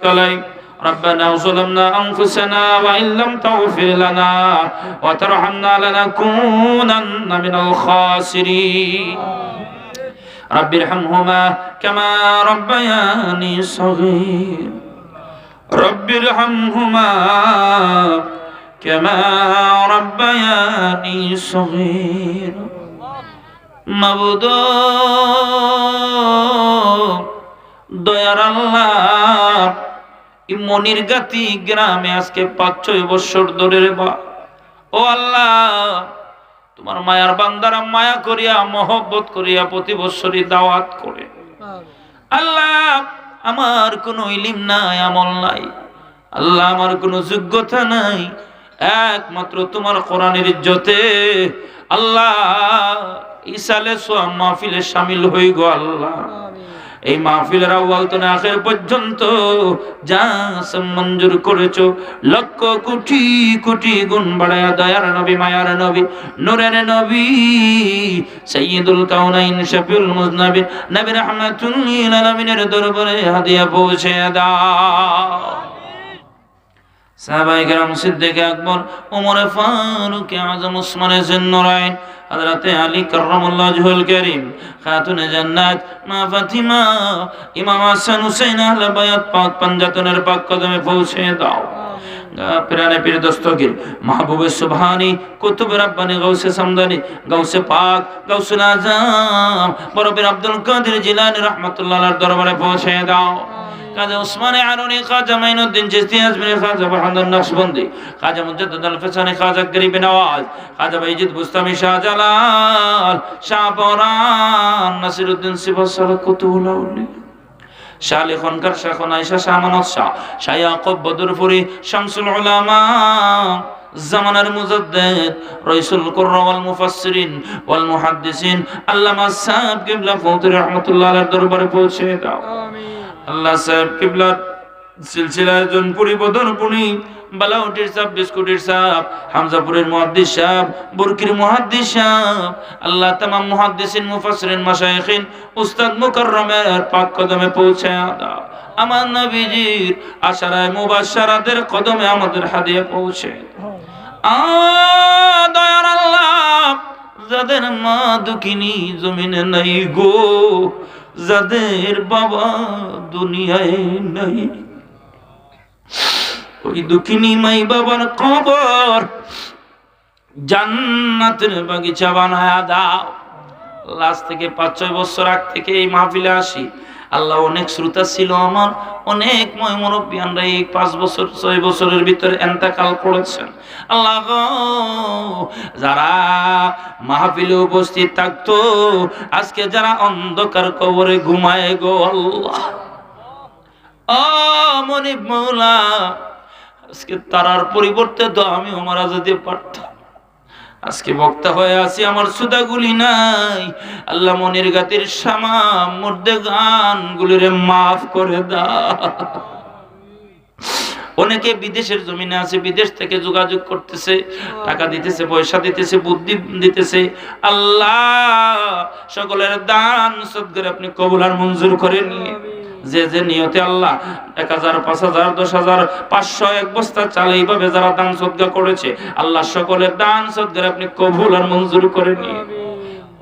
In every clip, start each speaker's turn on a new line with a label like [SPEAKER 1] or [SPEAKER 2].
[SPEAKER 1] عليك ربنا ظلمنا أنفسنا وإن لم تغفر لنا وترحمنا لنكونن من الخاسرين رب ارحمهما كما ربياني صغير رب ارحمهما كما ربياني صغير মাবুদ দয়ার আল্লাহ এই মনির গাতি গ্রামে আজকে পাঁচ, ছয় বছর ধরে রে বা। ও আল্লাহ, তোমার মায়ার বান্দারা মায়া করিয়া, মহব্বত করিয়া প্রতি বছরই দাওয়াত করে। আল্লাহ, আমার কোনো ইলিম নাই, আমল নাই। আল্লাহ, আমার কোনো যোগ্যতা নাই। একমাত্র তোমার কোরআনের ইজ্জতে আল্লাহ ইসালে সোয়াম মাহফিলে সামিল হই গো আল্লাহ। এই মাহফিলের আউয়াল তো না আখের পর্যন্ত যা মঞ্জুর করেছ, লক্ষ কোটি কোটি গুণ বাড়ায়া দয়ার নবী, মায়ার নবী, নুরের নবী, সাইয়্যিদুল কাউনাইন শফিউল মুজনাবিন, নবী রাহমাতুল লিল আলামিনের দরবারে হাদিয়া পৌঁছে দাও। সাহাবায়ে কেরাম সিদ্দিক আকবর ওমর ফারুক, আজম ওসমান জিন্নুরাইন হযরতে আলী কাররামাল্লাহু ওয়াজহুল কারীম, খাতুনে জান্নাত, মা ফাতিমা, ইমাম হাসান হুসাইন আহলে বায়াত পাক পাক কদমে পৌঁছে দাও। পিরানে পীর দস্তগীর মাহবুবে সুবহানি কুতুব রাব্বানি, গাউসে সামদানি, গাউসে পাক গাউসুল আব্দুল কাদের দরবারে পৌঁছে দাও। কাজা উসমানে আরুনি খাজা মাইনুদ্দিন চিশতি আজমিরি খাজা বাহাদুর নকশবন্দি খাজা মুজাদ্দিদ আল ফিসানি খাজা গরিব নওয়াজ খাজা বাইজিদ বুস্তামি, শাহজালাল, শাহ পরান নাসিরউদ্দিন সিফাসাল কুতুল আউলিয়া, শাহ লেখনকার শাহ আয়েশা শাহ মানস শাহ শাহ ইয়াকুব বদরপুরি, শামসুল উলামা, জামানার মুজাদ্দিদ, রাইসুল কুররা ওয়াল মুফাসসিরিন ওয়াল মুহাদ্দিসিন, আল্লামা সাহেব কিবলা ফৌতি রাহমাতুল্লাহ আলাইহির দরবারে পৌঁছে দাও। আল্লাহ সাহেব কিবলার সিলসিলায় জনপুরি বদরপুরি বালাউটির সাহেব, বিস্কুটির সাহেব, হামজাপুরের মুহাদ্দিস সাহেব, বুরকির মুহাদ্দিস সাহেব, আল্লাহ তামাম মুহাদ্দিসিন, মুফাসসিরিন মাশায়েখিন উস্তাদ মুকাররমের পাক কদমে পৌঁছে দাও। আমার নবীজির আশারায় মুবাশশারাদের কদমে আমাদের হাদিয়া পৌঁছে আ দয়ার আল্লাহ যাদের মা দুঃখিনী জমিনে নাই গো, যাদের বাবা দুনিয়ায় নাই। ওই দুঃখিনী মাই বাবার কবর জান্নাতের বাগিচা বানায়া দাও। লাস্ট থেকে পাঁচ ছয় বছর আগ থেকে এই মাহফিলে আসি। আল্লাহ অনেক শ্রোতা ছিল আমার, অনেক ময় মুরব্বিয়ানরা এই পাঁচ বছর, ছয় বছরের ভিতরে এন্তাকাল করেছেন। আল্লাহ যারা মাহফিলে উপস্থিত থাকতো, আজকে যারা অন্ধকার কবরে ঘুমায় গো আল্লাহ। ও মনিব মৌলা, আজকে তারার পরিবর্তে তো আমি মারা যেতে পারতাম আজকে বক্তা হয়ে আছি আমার সুদাগুলি নাই। আল্লাহ মনির গাতির সামা মধ্যে গানগুলিরে মাফ করে দা। অনেকে বিদেশের জমিনে আছে, বিদেশ থেকে যোগাযোগ করতেছে, টাকা দিতেছে, পয়সা দিতেছে, বুদ্ধি দিতেছে। আল্লাহ, সকলের দান সদ্গরে আপনি কবুল আর মঞ্জুর করে নিয়ে যে যে নিয়তে আল্লাহ এক হাজার, পাঁচ হাজার, দশ হাজার, পাঁচশো এক বস্তা চাল এইভাবে যারা দান সদ্গা করেছে, আল্লাহ সকলের দান সদ্গার আপনি কবুল আর মঞ্জুর করে নিয়ে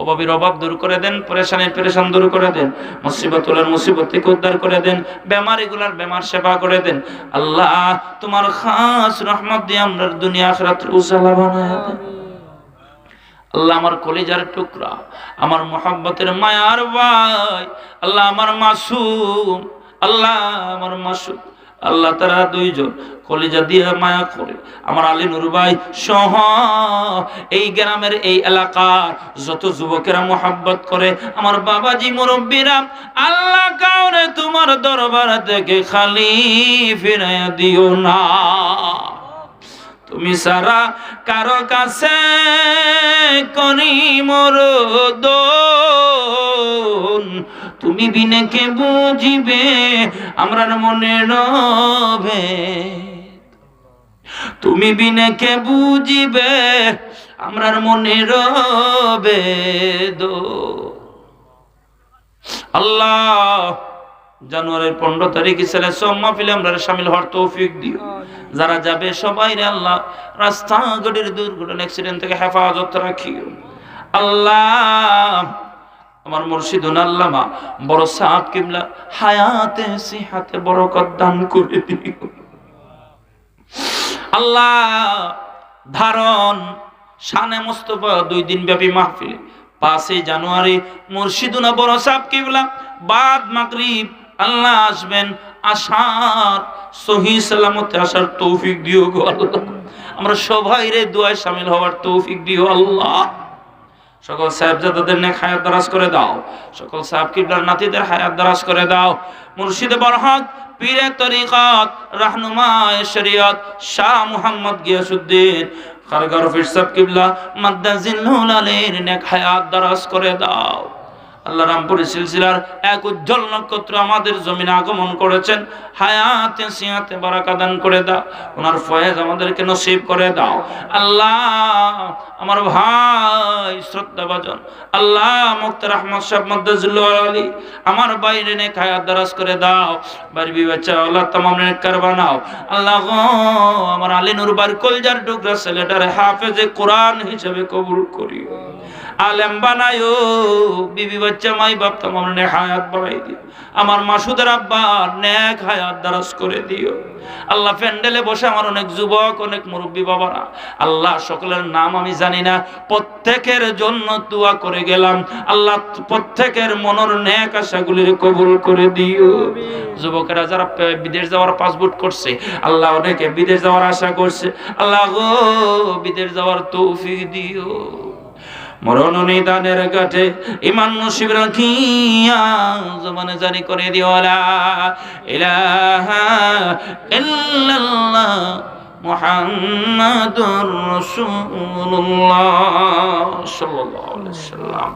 [SPEAKER 1] অভাবের অভাব দূর করে দেন পরেশানের পেরেশান দূর করে দেন মুসিবতুলের মুসিবত থেকে উদ্ধার করে দেন, বেমার এগুলার বেমার সেবা করে দেন। আল্লাহ তোমার খাস রহমত দিয়ে আমরা দুনিয়া আখরাত উজালা বানায় দেন। আল্লাহ আমার কলিজার টুকরা, আমার মোহাব্বতের মায়ার ভাই আল্লাহ আমার মাসুম, আল্লাহ আমার মাসুম, আল্লাহ তারা দুইজন কলিজা দিয়ে মায়া করে, আমার আলী নুর ভাই সহ এই গ্রামের এই এলাকার যত যুবকেরা মোহাব্বত করে, আমার বাবাজি মুরব্বীরা, আল্লাহ কাউরে তোমার দরবার থেকে খালি ফিরাইয়া দিও না। তুমি সারা কারও কাছে করি মোর তুমি বিনে কে বুঝিবে আমরার মনে রবে তুমি বিনে কে বুঝিবে আমরার মনে রবে দো আল্লাহ জানুয়ারির পনেরো তারিখে সব মাহফিলে আমরা সামিল হওয়ার তৌফিক দিও। যারা যাবে সবাই রে আল্লাহ রাস্তাঘাটের দুর্ঘটনা অ্যাক্সিডেন্ট থেকে হেফাজত রাখিও। আল্লাহ আমার মুর্শিদুন আল্লামা বড় সাপ কিবলা হায়াতে সিহাতে দান করে দিও। আল্লাহ ধারণ শানে মুস্তফা দুই দিন ব্যাপী মাহফিল পাঁচই জানুয়ারি মুর্শিদুনা বড় সাপ কিবলা বাদ মাগরিব আল্লাহ আসবেন, আসার, সহি সালামতে আসার তৌফিক দিও গো আল্লাহ। আমরা সবাই রে দোয়ায় শামিল হওয়ার তৌফিক দিও আল্লাহ। সকল সাহেবজাদাদের নেক হায়াত দারাজ করে দাও। সকল সাহেব কিবলার নাতিদের হায়াত দারাজ করে দাও। মুর্শিদে বরহক পীরে তরিকত, রাহনুমায় শরিয়ত, শাহ মুহাম্মদ গিয়াসউদ্দিন খারগার ফিরসাব কিবলা মাদ্দাজিল্লুল আলীর নেক হায়াত দারাজ করে দাও। আল্লাহ রামপুরি সিলসিলার এক উজ্জ্বল নক্ষত্র আমাদের জমিনে আগমন করেছেন। হায়াতে সিয়াতে বারাকা দান করে দাও। ওনার ফয়েজ আমাদেরকে নসিব করে দাও। আল্লাহ, আমার ভাই শ্রদ্ধাভাজন। আল্লাহ মুক্তার আহমদ সাহেব মদ্দাজুল্লাহ আলী, আমার বাইরে নে খায়াত দারাজ করে দাও। বাড়ি বিবাচ্চা আল্লাহ তামাম নেককার বানাও। আল্লাহ গো, আমার আলী নুরবার কলজার টুকরা ছেলেটারে হাফেজে কোরআন হিসেবে কবুল করিও। আলেম বানায়ো। বিবি বাচ্চা, মাই বাপ তোমার নে হায়াত বাড়াই দিও। আমার মাসুদের আব্বা নেক হায়াত দারাজ করে দিও। আল্লাহ প্যান্ডেলে বসে আমার অনেক যুবক, অনেক মুরব্বী বাবারা। আল্লাহ সকলের নাম আমি জানি না। প্রত্যেকের জন্য দোয়া করে গেলাম। আল্লাহ প্রত্যেকের মনের নেক আশাগুলির কবুল করে দিও। যুবকেরা যারা বিদেশ যাওয়ার পাসপোর্ট করছে, আল্লাহ অনেকে বিদেশ যাওয়ার আশা করছে। আল্লাহ গো, বিদেশ যাওয়ার তৌফিক দিও। মরণ নিদানের ইমান নসিব রাখিয়া জমানে জারি করে দিওয়ালা ইলাহা ইল্লাল্লাহ মুহাম্মাদুর রাসূলুল্লাহ সাল্লাল্লাহু আলাইহি সাল্লাম